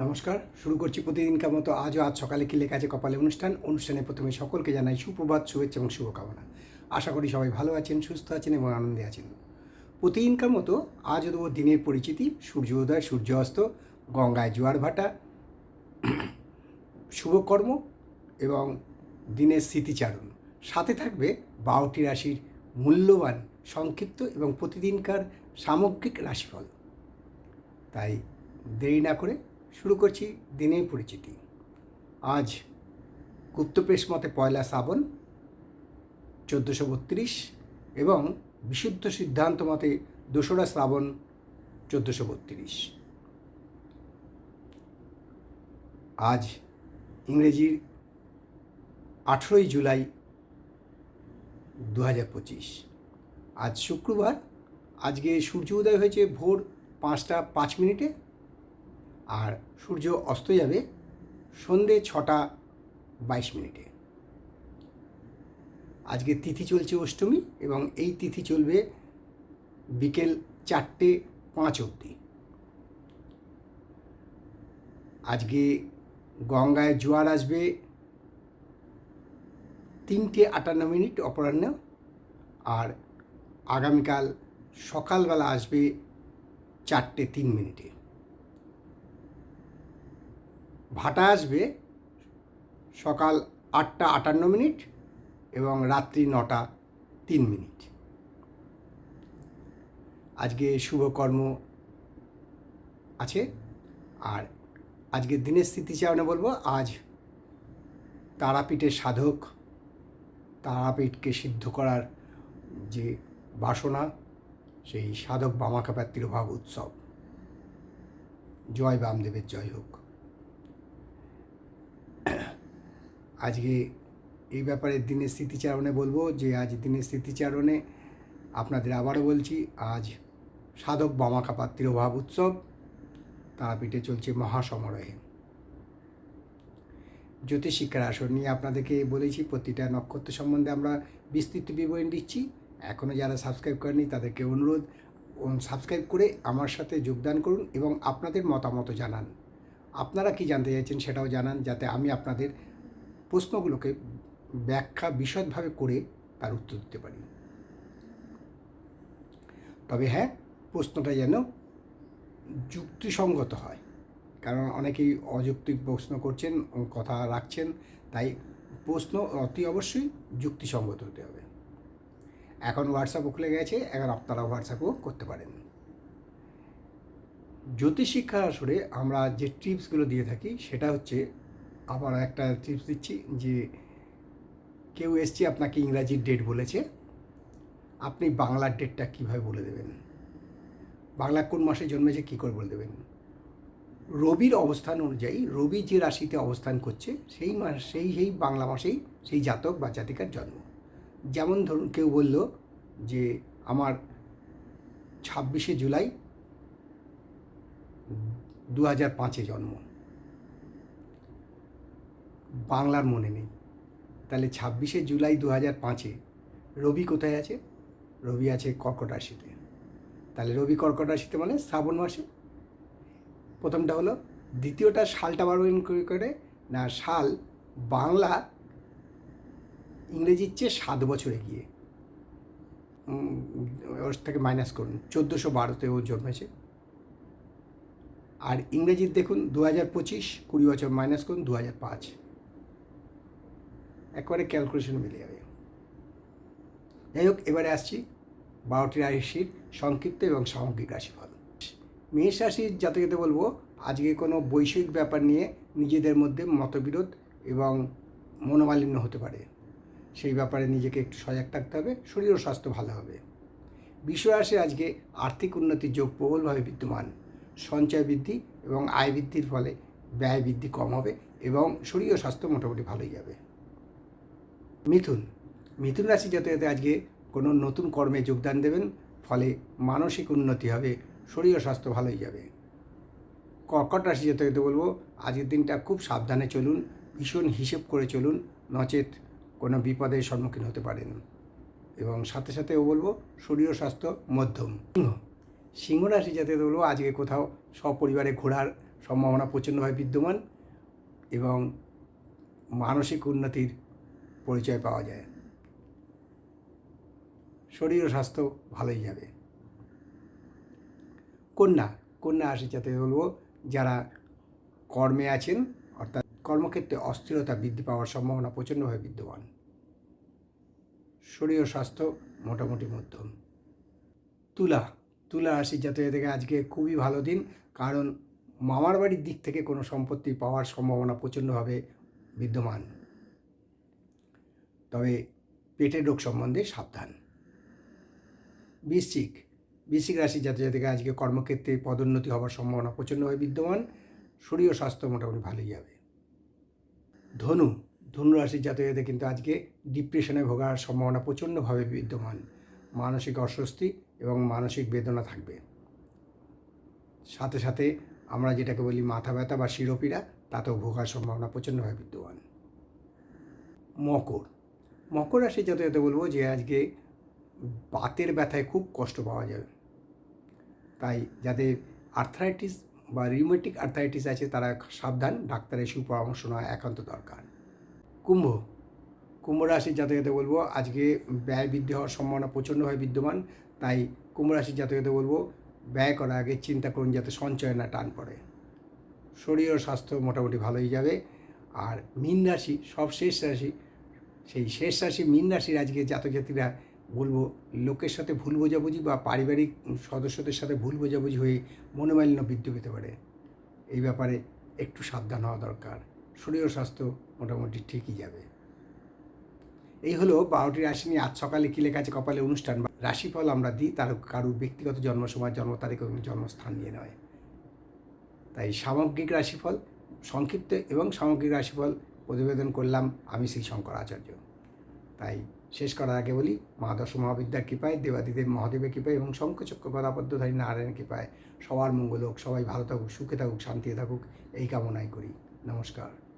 নমস্কার, শুরু করছি প্রতিদিনকার মতো আজও আজ সকালে কি লেখা আছে কপালে অনুষ্ঠান। অনুষ্ঠানে প্রথমে সকলকে জানাই সুপ্রভাত শুভেচ্ছা এবং শুভকামনা। আশা করি সবাই ভালো আছেন, সুস্থ আছেন এবং আনন্দে আছেন। প্রতিদিনকার মতো আজও দেবো দিনের পরিচিতি। সূর্য উদয়, সূর্য অস্ত, গঙ্গায় জোয়ার ভাটা, শুভকর্ম এবং দিনের স্মৃতিচারণ। সাথে থাকবে বারোটি রাশির মূল্যবান, সংক্ষিপ্ত এবং প্রতিদিনকার সামগ্রিক রাশিফল। তাই দেরি না করে শুরু করছি দিনের পরিচিতি। আজ গুপ্তপ্রেস মতে পয়লা শ্রাবণ চোদ্দোশো বত্রিশ এবং বিশুদ্ধ সিদ্ধান্ত মতে দোসরা শ্রাবণ চোদ্দোশো বত্রিশ। আজ ইংরেজির আঠেরোই জুলাই দু হাজার পঁচিশ। আজ শুক্রবার, আজকে সূর্য উদয় হয়েছে ভোর পাঁচটা পাঁচ মিনিটে। আর সূর্য অস্ত যাবে সন্ধে ছটা বাইশ মিনিটে। আজকে তিথি চলছে অষ্টমী এবং এই তিথি চলবে বিকেল চারটে পাঁচ অবধি। আজকে গঙ্গায় জোয়ার আসবে তিনটে আটান্ন মিনিট অপরাহ্ন আর আগামীকাল সকালবেলা আসবে চারটে তিন মিনিটে। ভাটা আসবে সকাল আটটা আটান্ন মিনিট এবং রাত্রি নটা তিন মিনিট। আজকে শুভকর্ম আছে। আর আজকের দিনের স্মৃতিচারণে বলব, আজ তারাপীঠের সাধক, তারাপীঠকে সিদ্ধ করার যে বাসনা, সেই সাধক বামাকাপার তিরোভাব উৎসব। জয় বামদেবের জয় হোক। আজকে এই ব্যাপারে দিনের স্মৃতিচারণে বলব যে আজ দিনের স্মৃতিচারণে আপনাদের আবারও বলছি, আজ সাধক বামাকাপার তিরোভাব উৎসব, তারাপীঠে চলছে মহাসমারোহে। জ্যোতিষ শিক্ষার আসর নিয়ে আপনাদেরকে বলেছি, প্রতিটা নক্ষত্র সম্বন্ধে আমরা বিস্তৃত বিবরণ দিচ্ছি। এখনও যারা সাবস্ক্রাইব করেনি তাদেরকে অনুরোধ সাবস্ক্রাইব করে আমার সাথে যোগদান করুন এবং আপনাদের মতামত জানান। আপনারা কি জানতে চাইছেন সেটাও জানান, যাতে আমি আপনাদের প্রশ্নগুলোকে ব্যাখ্যা বিশদভাবে করে তার উত্তর দিতে পারি। তবে হ্যাঁ প্রশ্নটা যেন যুক্তিসঙ্গত হয়। কারণ অনেকেই অযৌক্তিক প্রশ্ন করছেন কথা রাখছেন, তাই প্রশ্ন অতি অবশ্যই যুক্তিসঙ্গত হতে হবে। এখন হোয়াটসঅ্যাপও খুলে গেছে এখন আপনারা হোয়াটসঅ্যাপও করতে পারেন। জ্যোতিষ শিক্ষা আসরে আমরা যে টিপসগুলো দিয়ে থাকি, সেটা হচ্ছে আবার একটা টিপস দিচ্ছি যে কেউ এসছে আপনাকে ইংরাজির ডেট বলেছে, আপনি বাংলার ডেটটা কীভাবে বলে দেবেন? বাংলা কোন মাসে জন্মেছে, কী করে বলে দেবেন? রবির অবস্থান অনুযায়ী, রবি যে রাশিতে অবস্থান করছে, সেই মাস, সেই সেই বাংলা মাসেই সেই জাতক বা জাতিকার জন্ম। যেমন ধরুন, কেউ বলল যে আমার ছাব্বিশে জুলাই দু হাজার পাঁচে জন্ম। বাংলার মনে নেই। তাহলে ছাব্বিশে জুলাই দু হাজার পাঁচে রবি কোথায় আছে? রবি আছে কর্কট রাশিতে। তাহলে রবি কর্কট রাশিতে মানে শ্রাবণ মাসে। প্রথমটা হলো, দ্বিতীয়টা সালটা করে করে, না, সাল বাংলা ইংরেজির চেয়ে সাত বছরে গিয়ে ওর থেকে মাইনাস করুন, চোদ্দোশো বারোতে ও জন্মেছে। আর ইংরেজির দেখুন দু হাজার পঁচিশ কুড়ি বছর মাইনাস করুন দু হাজার পাঁচ। একবারে ক্যালকুলেশন মিলে যাবে যাই হোক, এবারে আসছি বারোটি রাশির সংক্ষিপ্ত এবং সামগ্রিক রাশিফল। মেষ রাশির জাতকেতে বলব, আজকে কোনো বৈষয়িক ব্যাপার নিয়ে নিজেদের মধ্যে মতবিরোধ এবং মনোমালিন্য হতে পারে। সেই ব্যাপারে নিজেকে একটু সজাগ থাকতে হবে, শরীর ও স্বাস্থ্য ভালো হবে। বিশ্বরাশি আজকে আর্থিক উন্নতির যোগ প্রবলভাবে বিদ্যমান। সঞ্চয় বৃদ্ধি এবং আয় বৃদ্ধির ফলে ব্যয় বৃদ্ধি কম হবে এবং শরীর ও স্বাস্থ্য মোটামুটি ভালোই যাবে। মিথুন। মিথুন রাশি যাতে আজকে কোনো নতুন কর্মে যোগদান দেবেন, ফলে মানসিক উন্নতি হবে, শরীর স্বাস্থ্য ভালোই যাবে। কর্কট রাশি যেতে বলব, আজকের দিনটা খুব সাবধানে চলুন, ভীষণ হিসেব করে চলুন, নচেত কোনো বিপদের সম্মুখীন হতে পারেন। এবং সাথে সাথেও বলব, শরীর স্বাস্থ্য মধ্যম। সিংহ। সিংহ রাশি যাতে বলব, আজকে কোথাও সপরিবারে ঘোরার সম্ভাবনা প্রচণ্ডভাবে বিদ্যমান এবং মানসিক উন্নতির পরিচয় পাওয়া যায়। শরীর ও স্বাস্থ্য ভালোই যাবে। কন্যা কন্যা রাশি যাতে বলব, যারা কর্মে আছেন, অর্থাৎ কর্মক্ষেত্রে অস্থিরতা বৃদ্ধি পাওয়ার সম্ভাবনা প্রচণ্ডভাবে বিদ্যমান। শরীর ও স্বাস্থ্য মোটামুটি মধ্যম। তুলা তুলা রাশির জাতক থেকে আজকে খুবই ভালো দিন, কারণ মামার বাড়ির দিক থেকে কোনো সম্পত্তি পাওয়ার সম্ভাবনা প্রচণ্ডভাবে বিদ্যমান। তবে পেটের রোগ সম্বন্ধে সাবধান। বৃশ্চিক বৃশ্চিক রাশির জাতক থেকে আজকে কর্মক্ষেত্রে পদোন্নতি হওয়ার সম্ভাবনা প্রচণ্ডভাবে বিদ্যমান। শরীর ও স্বাস্থ্য মোটামুটি ভালোই যাবে। ধনু ধনু রাশির জাতকদের কিন্তু আজকে ডিপ্রেশনে ভোগার সম্ভাবনা প্রচণ্ডভাবে বিদ্যমান। মানসিক অস্বস্তি এবং মানসিক বেদনা থাকবে। সাথে সাথে আমরা যেটাকে বলি মাথা ব্যথা বা শিরোপীড়া, তাতেও ভোগার সম্ভাবনা প্রচণ্ডভাবে বিদ্যমান। মকর মকর রাশির জাতকদের বলব যে আজকে বাতের ব্যথায় খুব কষ্ট পাওয়া যাবে। তাই যাদের আর্থারাইটিস বা রিউমেটিক আর্থারাইটিস আছে, তারা সাবধান ডাক্তারের সুপরামর্শ নেওয়া একান্ত দরকার। কুম্ভ কুম্ভ রাশির জাতকতে বলব আজকে ব্যয় বৃদ্ধি হওয়ার সম্ভাবনা প্রচণ্ডভাবে বিদ্যমান। তাই কুম্ভ রাশির জাতকতে বলব ব্যয় করার আগে চিন্তা করুন যাতে সঞ্চয় না টান পড়ে। শরীর ও স্বাস্থ্য মোটামুটি ভালোই যাবে। আর মীন রাশি সব শেষ রাশি সেই শেষ রাশি, মীন রাশির আজকে জাতজাতিরা বলব, লোকের সাথে ভুল বোঝাবুঝি বা পারিবারিক সদস্যদের সাথে ভুল বোঝাবুঝি হয়ে মনোমালিন্য বৃদ্ধি পেতে পারে। এই ব্যাপারে একটু সাবধান হওয়া দরকার। শরীর স্বাস্থ্য মোটামুটি ঠিকই যাবে। এই হলো বারোটি রাশি নিয়ে আজ সকালে কিলে কাছে কপালে অনুষ্ঠান বা রাশিফল আমরা দিই, তার কারোর ব্যক্তিগত জন্ম সময়, জন্ম তারিখ এবং জন্মস্থান নিয়ে নয়। তাই সামগ্রিক রাশিফল, সংক্ষিপ্ত এবং সামগ্রিক রাশিফল প্রতিবেদন করলাম, আমি শ্রী শঙ্করাচার্য। তাই শেষ করার আগে বলি মহাদশ মহাবিদ্যার কৃপায়, দেবাদিদেব মহাদেবের কৃপায় এবং শঙ্খচক্র গদাপদ্মধারী নারায়ণের কৃপায় সবার মঙ্গল হোক, সবাই ভালো থাকুক, সুখে থাকুক, শান্তিতে থাকুক, এই কামনাই করি। নমস্কার।